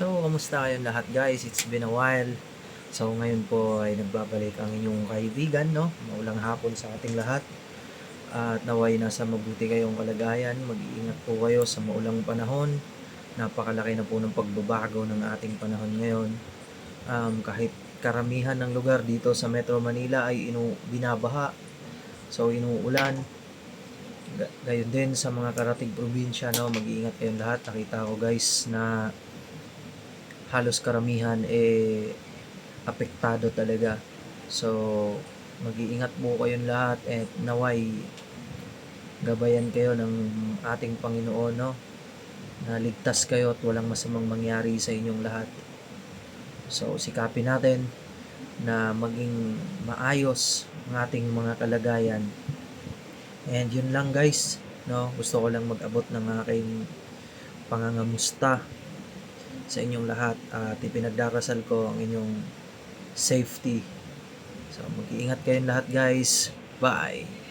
So, kamusta kayong lahat guys? It's been a while. So, ngayon po ay nagbabalik ang inyong kaibigan, no? Maulang hapon sa ating lahat. At naway nasa mabuti kayong kalagayan. Mag-iingat po kayo sa maulang panahon. Napakalaki na po ng pagbabago ng ating panahon ngayon. Um, kahit karamihan ng lugar dito sa Metro Manila ay inu binabaha. So, inuulan. Ga- Gayon din sa mga karating probinsya, no? Mag-iingat kayong lahat. Nakita ko guys na halos karamihan eh apektado talaga. So, mag-iingat po kayong lahat at naway gabayan kayo ng ating Panginoon, no? Na ligtas kayo at walang masamang mangyari sa inyong lahat. So, sikapin natin na maging maayos ang ating mga kalagayan. And yun lang guys, no? Gusto ko lang mag-abot ng aking pangangamusta sa inyong lahat at ipinagdarasal ko ang inyong safety. So mag-iingat kayong lahat guys. Bye!